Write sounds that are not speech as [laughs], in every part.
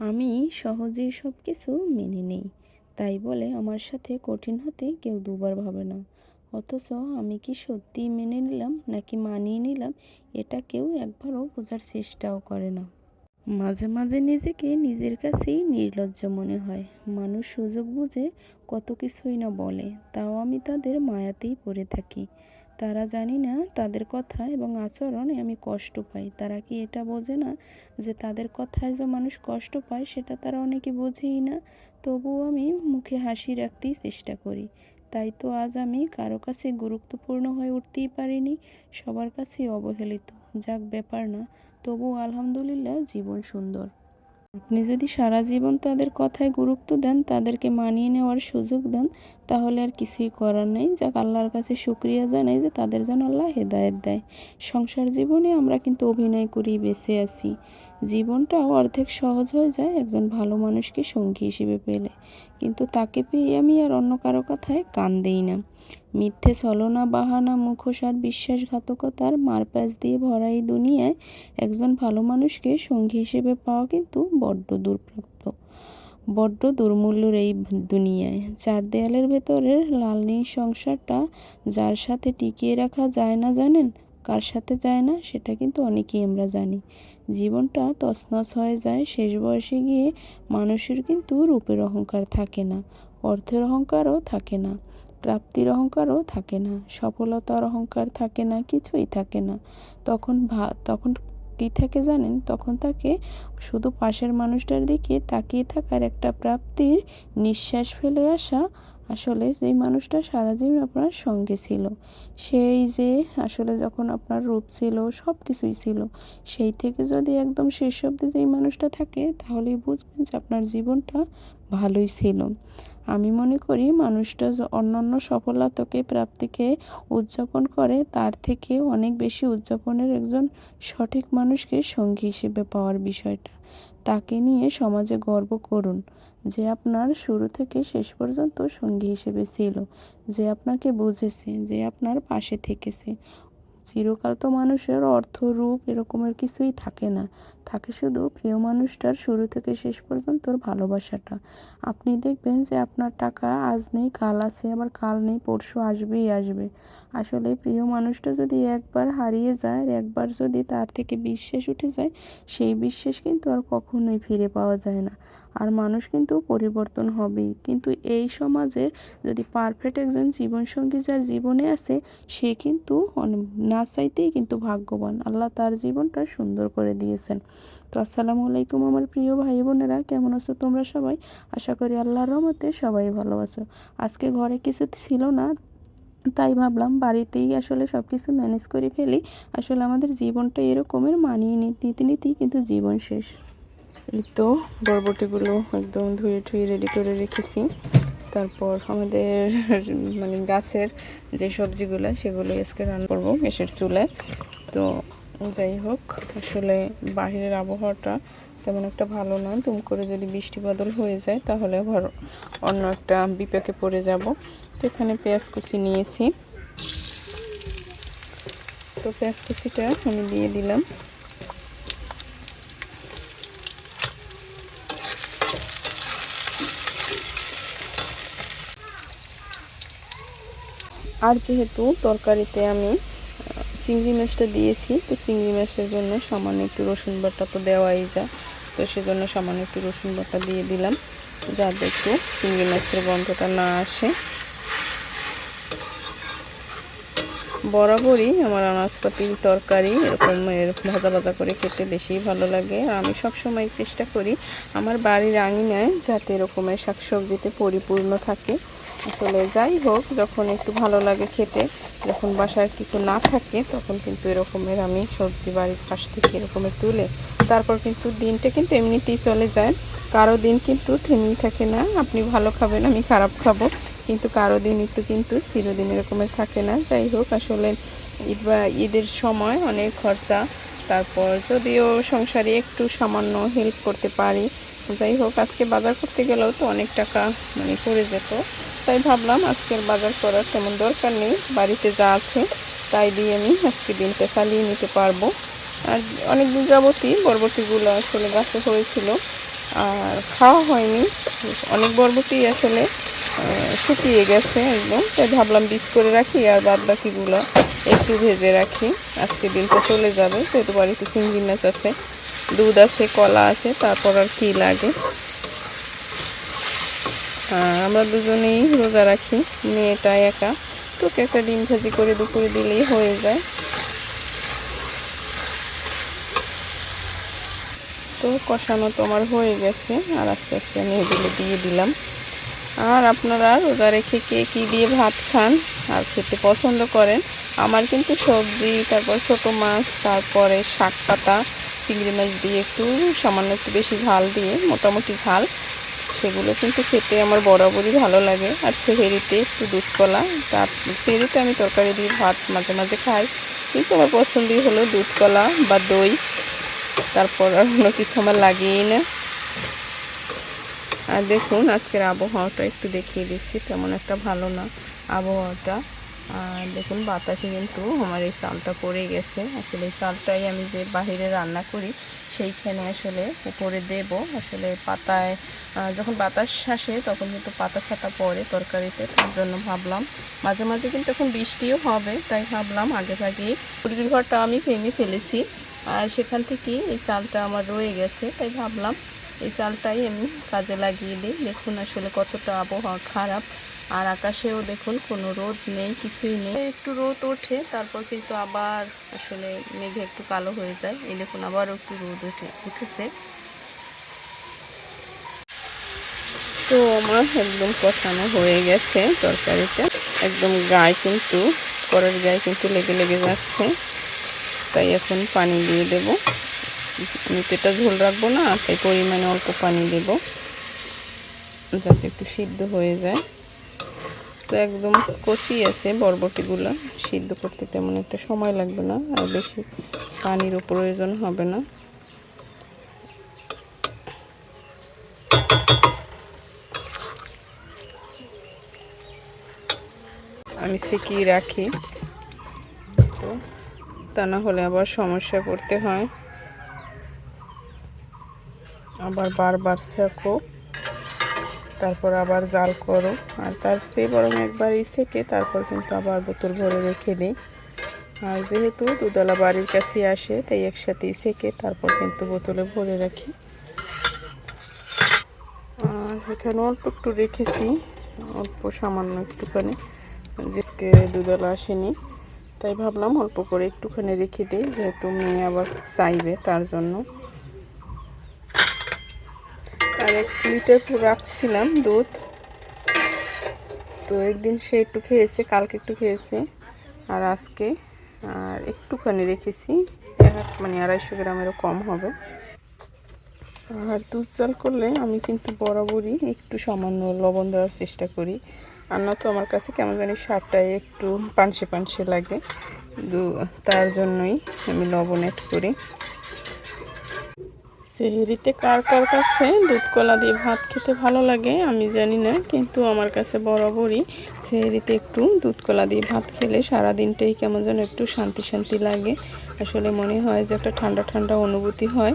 আমি সহজেই সব কিছু মেনে নেই। তাই বলে আমার সাথে কঠিন হতে কেউ দুবার ভাবে না। অথচ আমি কি সত্যিই মেনে নিলাম নাকি মানিয়ে নিলাম এটা কেউ একবারও বোঝার চেষ্টাও করে না। মাঝে মাঝে নিজেকে নিজের কাছেই নির্লজ্জ মনে হয়। মানুষ সুযোগ বুঝে কত কিছুই না বলে, তাও আমি তাদের মায়াতেই পড়ে থাকি। তারা জানি না তাদের কথা এবং আচরণে আমি কষ্ট পাই। তারা কি এটা বোঝে না যে তাদের কথায় যে মানুষ কষ্ট পায় সেটা তারা অনেকে বোঝেই না? তবুও আমি মুখে হাসি রাখতেই চেষ্টা করি। তাই তো আজ আমি কারও কাছে গুরুত্বপূর্ণ হয়ে উঠতেই পারিনি, সবার কাছেই অবহেলিত। যাক, ব্যাপার না। তবু আলহামদুলিল্লাহ, জীবন সুন্দর। আপনি যদি সারা জীবন তাদের কথায় গুরুত্ব দেন, তাদেরকে মানিয়ে নেওয়ার সুযোগ দেন, তাহলে আর কিছুই করার নেই। যাক, আল্লাহর কাছে শুক্রিয়া জানাই যে তাদের যেন আল্লাহ হেদায়েত দেয়। সংসার জীবনে আমরা কিন্তু অভিনয় করেই বেঁচে আছি। জীবনটাও অর্ধেক সহজ হয়ে যায়, একজন ভালো মানুষকে সঙ্গী হিসেবে পেলে। কিন্তু তাকে পেয়ে আমি আর অন্য কারও কথায় কান দেই না। মিথ্যে ছলনা, বাহানা মুখোশ আর বিশ্বাসঘাতকতার মারপ্যাচ দিয়ে ভরা এই দুনিয়ায় একজন ভালো মানুষকে সঙ্গী হিসেবে পাওয়া কিন্তু বড্ড দুর্প্রাপ্য বড্ড দুর্মূল্যর এই দুনিয়ায়। চার দেয়ালের ভেতরের লাল নীল সংসারটা যার সাথে টিকিয়ে রাখা যায় না জানেন? কার সাথে যায় না সেটা কিন্তু অনেকেই আমরা জানি। জীবনটা তছনছ হয়ে যায়, শেষ বয়সে গিয়ে মানুষের কিন্তু রূপের অহংকার থাকে না, অর্থের অহংকারও থাকে না। প্রাপ্তির অহংকারও থাকে না, সফলতার অহংকার থাকে না, কিছুই থাকে না। তখন ভা, তখন কী থাকে জানেন? তখন তাকে শুধু পাশের মানুষটার দিকে তাকিয়ে থাকার একটা প্রাপ্তির নিঃশ্বাস ফেলে আসা আসলে যেই মানুষটা সারা জীবন আপনার সঙ্গে ছিল। সেই যে আসলে যখন আপনার রূপ ছিল সব কিছুই ছিল, সেই থেকে যদি একদম শেষ অব্দি যেই মানুষটা থাকে, তাহলেই বুঝবেন যে আপনার জীবনটা ভালোই ছিল। আমি মনে করি মানুষটা অন্যান্য সফলতাকে প্রাপ্তিকে উদযাপন করে, তার থেকে অনেক বেশি উদযাপনের একজন সঠিক মানুষকে সঙ্গী হিসেবে পাওয়ার বিষয়টা। তাকে নিয়ে সমাজে গর্ব করুন, যে আপনার শুরু থেকে শেষ পর্যন্ত সঙ্গী হিসেবে ছিল, যে আপনাকে বুঝেছে, যে আপনার পাশে থেকেছে। চিরকাল তো মানুষের অর্থ, রূপ এরকমের কিছুই থাকে না। থাকে শুধু প্রিয় মানুষটার শুরু থেকে শেষ পর্যন্ত ভালোবাসাটা। আপনি দেখবেন যে আপনার টাকা আজ নেই, কাল আছে, আবার কাল নেই, পরশু আসবেই আসবে। আসলে প্রিয় মানুষটা যদি একবার হারিয়ে যায়, আর একবার যদি তার থেকে বিশ্বাস উঠে যায়, সেই বিশ্বাস কিন্তু আর কখনোই ফিরে পাওয়া যায় না। আর মানুষ কিন্তু পরিবর্তন হবেই। কিন্তু এই সমাজে যদি পারফেক্ট একজন জীবনসঙ্গী যার জীবনে আছে, সে কিন্তু না চাইতেই কিন্তু ভাগ্যবান। আল্লাহ তার জীবনটা সুন্দর করে দিয়েছেন। তো আসসালামু আলাইকুম আমার প্রিয় ভাই বোনেরা, কেমন আছো তোমরা সবাই? আশা করি আল্লাহর রহমতে সবাই ভালো আছো। আজকে ঘরে কিছু ছিল না, তাই ভাবলাম বাড়িতেই আসলে সব কিছু ম্যানেজ করে ফেলি। আসলে আমাদের জীবনটা এরকমের মানিয়ে নিতে নিতেই কিন্তু জীবন শেষ। এই তো বরবটিগুলো একদম ধুয়ে ঠুয়ে রেডি করে রেখেছি। তারপর আমাদের মানে গাছের যে সবজিগুলো, সেগুলো আজকে রান্না করব, গ্যাসের চুলায়। তো যাই হোক, আসলে বাহিরের আবহাওয়াটা তেমন একটা ভালো না। তুম করে যদি বৃষ্টি বাদল হয়ে যায়, তাহলে আবার অন্য একটা বিপাকে পড়ে যাব। তো এখানে পেঁয়াজ কুচি নিয়েছি। তো পেঁয়াজ কুচিটা আমি দিয়ে দিলাম। আর যেহেতু তরকারিতে আমি চিংড়ি মাছটা দিয়েছি, তো চিংড়ি মাছের জন্য সামান্য একটু রসুন বাটা তো দেওয়াই যায় তো সেজন্য সামান্য একটু রসুন বাটা দিয়ে দিলাম, যাতে একটু চিংড়ি মাছের গন্ধটা না আসে। বরাবরই আমার আনাজপাতির তরকারি, এরকম ভাজা ভাজা করে খেতে বেশি ভালো লাগে। আর আমি সবসময় চেষ্টা করি, আমার বাড়ির আঙিনায় যাতে এরকমের শাকসবজিতে পরিপূর্ণ থাকে। আসলে যাই হোক, যখন একটু ভালো লাগে খেতে, যখন বাসায় কিছু না থাকে, তখন কিন্তু এরকমের আমি সবজি বাড়ির পাশ থেকে এরকমের তুলে, তারপর কিন্তু দিনটা কিন্তু এমনিতেই চলে যায়। কারও দিন কিন্তু থেমেই থাকে না, আপনি ভালো খাবেন, আমি খারাপ খাব, কিন্তু কারও দিন একটু কিন্তু চিরদিন এরকমের থাকে না। যাই হোক, আসলে ঈদ বা ঈদের সময় অনেক খরচা, তারপর যদিও সংসারে একটু সামান্য হেল্প করতে পারি। যাই হোক, আজকে বাজার করতে গেলেও তো অনেক টাকা মানে পড়ে যেত। তাই ভাবলাম আজকের বাজার করার তেমন দরকার নেই। বাড়িতে যা আছে তাই দিয়ে আমি আজকে দিনটা চালিয়ে নিতে পারব। আর অনেক দিন যাবতই বরবটিগুলো আসলে গাছে হয়েছিল আর খাওয়া হয়নি। অনেক বরবটি আসলে শুকিয়ে গেছে একদম। তাই ভাবলাম বীজ করে রাখি আর বাদ বাকিগুলো একটু ভেজে রাখি। আজকে দিনটা চলে যাবে সেহেতু বাড়িতে চিংড়ি মাছ আছে, দুধ আছে, কলা আছে, তারপর আর কি লাগে। আমরা দুজনেই রোজা রাখি, মেয়েটা একা। তোকে একটা ডিম ভাজি করে দুপুরে দিলেই হয়ে যায়। তো কষানো তো আমার হয়ে গেছে, আর আস্তে আস্তে আমি এগুলো দিয়ে দিলাম। আর আপনারা রোজা রেখে কে কী দিয়ে ভাত খান আর খেতে পছন্দ করেন, আমার কিন্তু সবজি, তারপর ছোটো মাছ, তারপরে শাক পাতা, চিংড়ি মাছ দিয়ে একটু সামান্য একটু বেশি ঝাল দিয়ে, মোটামুটি ঝাল। সেগুলো কিন্তু খেতে আমার বরাবরই ভালো লাগে। আর সেহেরিতে একটু দুধ কলা। তার সেহেরিতে আমি তরকারি দিয়ে ভাত মাঝে মাঝে খাই। কিন্তু আমার পছন্দই হলো দুধ কলা বা দই। তারপর আর কোনো কিছু আমার লাগেই না। আর দেখুন, আজকের আবহাওয়াটা একটু দেখিয়ে দিচ্ছি। তেমন একটা ভালো না আবহাওয়াটা। আর দেখুন, বাতাসে কিন্তু আমার এই চালটা পড়ে গেছে। আসলে এই চালটাই আমি যে বাহিরে রান্না করি, সেইখানে আসলে উপরে দেব। আসলে পাতায় যখন বাতাস আসে, তখন কিন্তু পাতা ছাতা পড়ে তরকারিতে। তার জন্য ভাবলাম, মাঝে মাঝে কিন্তু এখন বৃষ্টিও হবে, তাই ভাবলাম আগে ভাগেই মুরগির ঘরটা আমি ফেমে ফেলেছি। আর সেখান থেকে এই চালটা আমার রয়ে গেছে, তাই ভাবলাম এই চালটাই আমি কাজে লাগিয়ে দিই। দেখুন আসলে কতটা আবহাওয়া খারাপ। আর আকাশেও দেখুন কোনো রোদ নেই, কিছুই নেই। একটু রোদ ওঠে, তারপর কিন্তু আবার আসলে মেঘে একটু কালো হয়ে যায়। এই দেখুন আবারও একটু রোদ উঠে, উঠেছে। তো আমার একদম কষানো হয়ে গেছে তরকারিটা। একদম গায়ে কিন্তু করার গায়ে কিন্তু লেগে লেগে যাচ্ছে। তাই এখন পানি দিয়ে দেব। এটা ঝোল রাখব না তাই পরিমাণে অল্প পানি দেব, যাতে একটু সিদ্ধ হয়ে যায়। তো একদম কচি আছে বরবটিগুলো, সিদ্ধ করতে তেমন একটা সময় লাগবে না, আর বেশি পানিরও প্রয়োজন হবে না। আমি শিখিয়ে রাখি। তো তা না হলে আবার সমস্যা করতে হয়। আবার বারবার শেখো তারপর আবার জাল করো। আর তার সে বরং একবারই সেকে, তারপর কিন্তু আবার বোতল ভরে রেখে দিই। আর যেহেতু দুধওয়ালা বাড়ির কাছে আসে, তাই একসাথেই সেকে, তারপর কিন্তু বোতলে ভরে রাখি। আর এখানে অল্প একটু রেখেছি, অল্প সামান্য একটুখানি। আজকে দুধওয়ালা আসেনি, তাই ভাবলাম অল্প করে একটুখানি রেখে দিই, যেহেতু মেয়ে আবার চাইবে তার জন্য। আর এক লিটার রাখছিলাম দুধ। তো একদিন সে একটু খেয়েছে, কালকে একটু খেয়েছে। আর আজকে, আর একটুখানি রেখেছি মানে আড়াইশো গ্রামেরও কম হবে। আর দুধ চাল করলে আমি কিন্তু বরাবরই একটু সামান্য লবণ দেওয়ার চেষ্টা করি। আর না তো আমার কাছে কেমন জানি স্বাদটাই একটু পানসে পানসে লাগে। তার জন্যই আমি লবণ অ্যাড করি। সেহেরিতে কার কার কাছে দুধ কলা দিয়ে ভাত খেতে ভালো লাগে আমি জানি না, কিন্তু আমার কাছে বরাবরই সেহেরিতে একটু দুধ কলা দিয়ে ভাত খেলে সারা দিনটাই কেমন যেন একটু শান্তি শান্তি লাগে। আসলে মনে হয় যে একটা ঠান্ডা ঠান্ডা অনুভূতি হয়।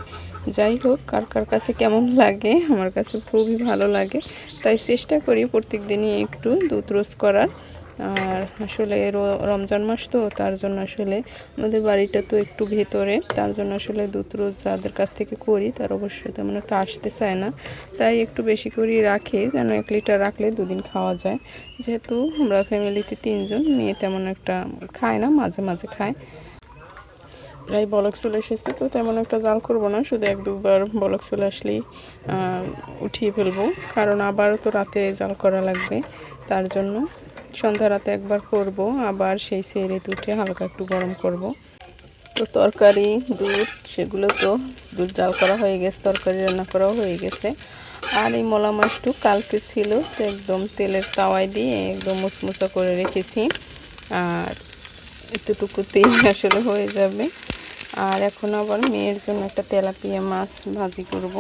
যাই হোক, কার কার কাছে কেমন লাগে আমার কাছে খুবই ভালো লাগে। তাই চেষ্টা করি প্রত্যেক দিনই একটু দুধ রোজ করার। আর আসলে রমজান মাস তো, তার জন্য আসলে আমাদের বাড়িটা তো একটু ভেতরে, তার জন্য আসলে দুধ রোজ যাদের কাছ থেকে করি, তার অবশ্যই তেমন একটা আসতে চায় না। তাই একটু বেশি করেই রাখি, যেন এক লিটার রাখলে দুদিন খাওয়া যায়। যেহেতু আমরা ফ্যামিলিতে তিনজন, মেয়ে তেমন একটা খায় না, মাঝে মাঝে খায়। প্রায় বলক চলে এসেছে, তো তেমন একটা জাল করব না, শুধু এক দুবার বলক চলে আসলেই উঠিয়ে ফেলব। কারণ আবার তো রাতে জাল করা লাগবে, তার জন্য সন্ধ্যা রাতে একবার করব, আবার সেই সেরে উঠে হালকা একটু গরম করব। তো তরকারি, দুধ, সেগুলো তো দুধ জাল করা হয়ে গেছে, তরকারি রান্না করাও হয়ে গেছে। আর এই মলা মাছটু কালকে ছিল, তো একদম তেলের তাওয়ায় দিয়ে একদম মুচমুচা করে রেখেছি। আর এতটুকুতেই [laughs] আসলে হয়ে যাবে। আর এখন আবার মেয়ের জন্য একটা তেলাপিয়া মাছ ভাজি করব।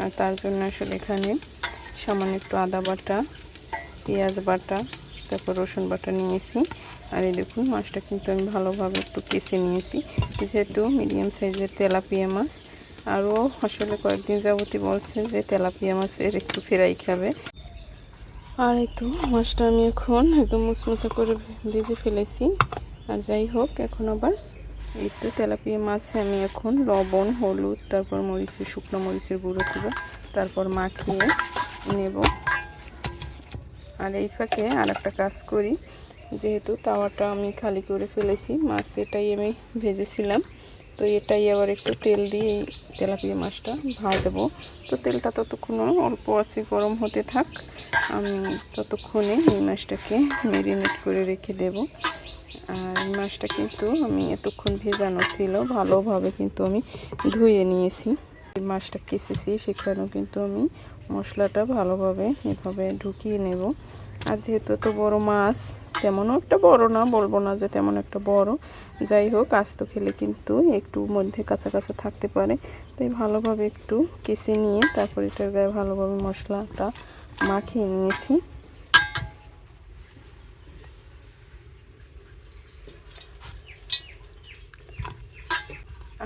আর তার জন্য আসলে এখানে সামান্য একটু আদা বাটা, পেঁয়াজ বাটা তারপর রসুন বাটা নিয়েছি। আর এই দেখুন, মাছটা কিন্তু আমি ভালোভাবে একটু কেসে নিয়েছি। যেহেতু মিডিয়াম সাইজের তেলাপিয়া মাছ, আরও আসলে কয়েকদিন যাবতই বলছে যে তেলাপিয়া মাছের একটু ফেরাই খাবে। আর তো, মাছটা আমি এখন একদম মুচমুচে করে ভেজে ফেলেছি। আর যাই হোক, এখন আবার এই তো তেলাপিয়া মাছে আমি এখন লবণ, হলুদ, তারপর মরিচের, শুকনো মরিচের গুঁড়ো দিব। তারপর মাখিয়ে নেব। আর এই ফাঁকে আর একটা কাজ করি। যেহেতু তাওয়াটা আমি খালি করে ফেলেছি, মাছ এটাই আমি ভেজেছিলাম। তো এটাই আবার একটু তেল দিয়ে এই তেলাপিয়া মাছটা ভাজবো। তো তেলটা ততক্ষণ অল্প আছে, গরম হতে থাক। আমি ততক্ষণে এই মাছটাকে মেরিনেট করে রেখে দেব। আর এই মাছটা কিন্তু আমি এতক্ষণ ভেজানো ছিল, ভালোভাবে কিন্তু আমি ধুয়ে নিয়েছি। মাছটা কেসেছি সেখানেও কিন্তু আমি মশলাটা ভালোভাবে এভাবে ঢুকিয়ে নেব। আর যেহেতু এত বড় মাছ, তেমনও একটা বড় না, বলব না যে তেমন একটা বড়। যাই হোক, আস্ত খেলে কিন্তু একটু মধ্যে কাঁচা কাঁচা থাকতে পারে। তাই ভালোভাবে একটু কেসে নিয়ে তারপর এটার গায়ে ভালোভাবে মশলাটা মাখিয়ে নিয়েছি।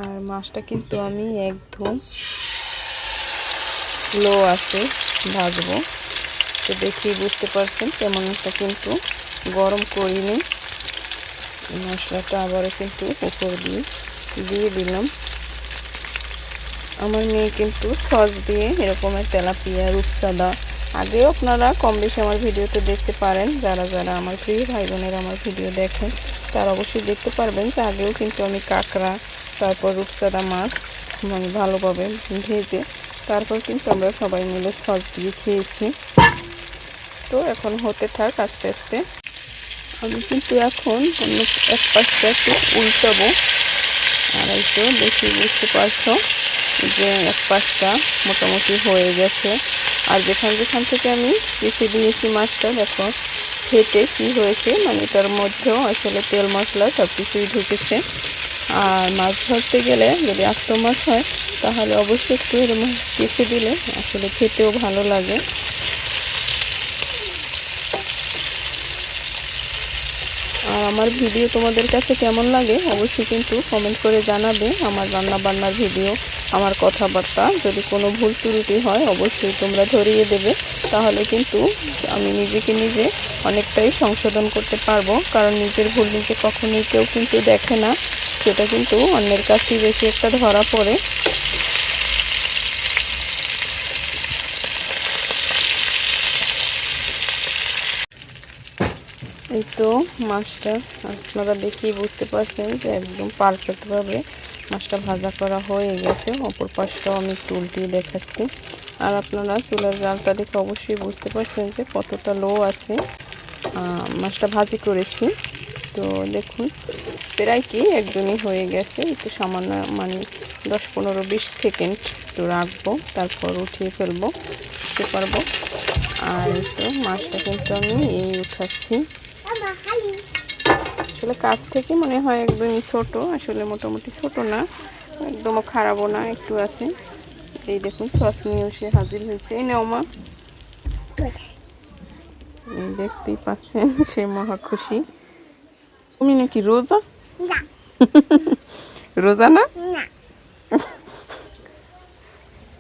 আর মাছটা কিন্তু আমি একদম লো আছে, ভাজবো। তো দেখেই বুঝতে পারছেন তেমন একটা কিন্তু গরম করিনি মশলাটা আবারও কিন্তু উপর দিয়ে দিয়ে দিলাম। আমার মেয়ে কিন্তু সস দিয়ে এরকমের তেলাপিয়া, রূপসাদা। আগেও আপনারা কম বেশি আমার ভিডিওতে দেখতে পারেন। যারা যারা আমার প্রিয় ভাই বোনের আমার ভিডিও দেখেন, তারা অবশ্যই দেখতে পারবেন যে আগেও কিন্তু আমি কাঁকড়া, তারপর রূপসাদা মাছ মানে ভালোভাবে ভেজে তারপর কিন্তু আমরা সবাই মিলে সস দিয়ে খেয়েছি। তো এখন হতে থাক আস্তে আস্তে। আমি কিন্তু এখন অন্য এক পাশটা একটু উল্টাবো। আর তো দেখি, বুঝতে পারছ যে এক পাশটা মোটামুটি হয়ে গেছে। আর যেখান যেখান থেকে আমি রেখে দিয়েছি মাছটা, দেখো ফেটে কি হয়েছে মানে তার মধ্যেও আসলে তেল মশলা সব কিছুই ঢুকেছে। আর মাছ ধরতে গেলে যদি আস্ত মাছ হয়, তাহলে অবশ্যই একটু এরকম কেটে দিলে আসলে খেতেও ভালো লাগে। আমার ভিডিও তোমাদের কাছে কেমন লাগে অবশ্যই কিন্তু কমেন্ট করে জানাবে আমার রান্না বান্নার ভিডিও, আমার কথাবার্তা। যদি কোনো ভুল ত্রুটি হয়, অবশ্যই তোমরা ধরিয়ে দেবে। তাহলে কিন্তু আমি নিজেকে নিজে অনেকটাই সংশোধন করতে পারব। কারণ নিজের ভুল নিজে কখনোই কেউ কিন্তু দেখে না। সেটা কিন্তু অন্যের কাছেই বেশি একটা ধরা পড়ে। এই তো মাছটা আপনারা দেখেই বুঝতে পারছেন যে একদম পারফেক্টভাবে মাছটা ভাজা করা হয়ে গেছে। অপর পাশটাও আমি একটু উল্টিয়ে দেখাচ্ছি। আর আপনারা চুলার জালটা দেখে অবশ্যই বুঝতে পারছেন যে কতটা লো আছে। মাছটা ভাজি করেছি। তো দেখুন, প্রায় কি একদমই হয়ে গেছে। একটু সামান্য মানে দশ পনেরো বিশ সেকেন্ড একটু রাখব, তারপর উঠিয়ে ফেলব, বুঝতে পারব। আর তো মাছটা কিন্তু আমি এই উঠাচ্ছি। আসলে কাছ থেকে মনে হয় একদমই ছোট আসলে মোটামুটি ছোট না একদমও খারাপও না একটু আছে। এই দেখুন সস নিয়ে সে হাজির হয়েছে। এই নেও মা। দেখতেই পাচ্ছেন সে মহা খুশি। তুমি নাকি রোজা? [laughs] রোজা না?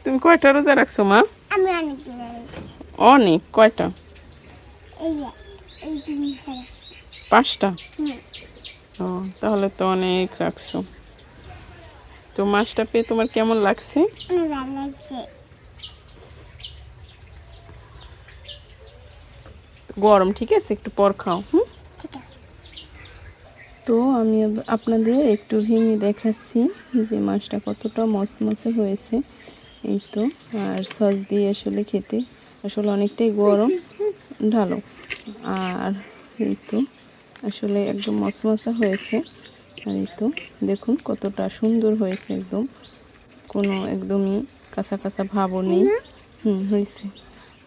তুমি কয়টা রোজা রাখছো মা? অনেক কয়টা? পাঁচটা? ও তাহলে তো অনেক রাখছো। তো মাছটা পেয়ে তোমার কেমন লাগছে? গরম ঠিক আছে? একটু পর খাও হুম? তো আমি আপনাদের একটু ভেঙে দেখাচ্ছি যে মাছটা কতটা মচমচে হয়েছে। এই তো আর সস দিয়ে আসলে খেতে আসলে অনেকটাই গরম। ঢালো আর এই তো আসলে একদম মশমশা হয়েছে। আর এই তো দেখুন কতটা সুন্দর হয়েছে একদম। কোনো একদমই কাঁচা কাঁচা ভাবও নেই। হুম। হয়েছে।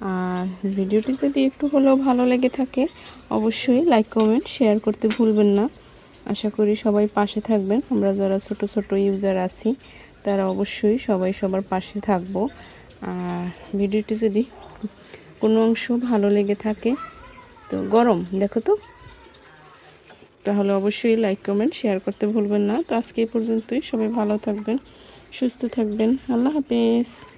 আর ভিডিওটি যদি একটু হলেও ভালো লেগে থাকে অবশ্যই লাইক কমেন্ট শেয়ার করতে ভুলবেন না। আশা করি সবাই পাশে থাকবেন। আমরা যারা ছোট ছোট ইউজার আছি তারা অবশ্যই সবাই সবার পাশে থাকব। আর ভিডিওটি যদি কোনো অংশ ভালো লেগে থাকে তো গরম দেখো তো। তাহলে অবশ্যই লাইক কমেন্ট শেয়ার করতে ভুলবেন না। তো আজকে এই পর্যন্তই। সবাই ভালো থাকবেন, সুস্থ থাকবেন। আল্লাহ হাফেজ।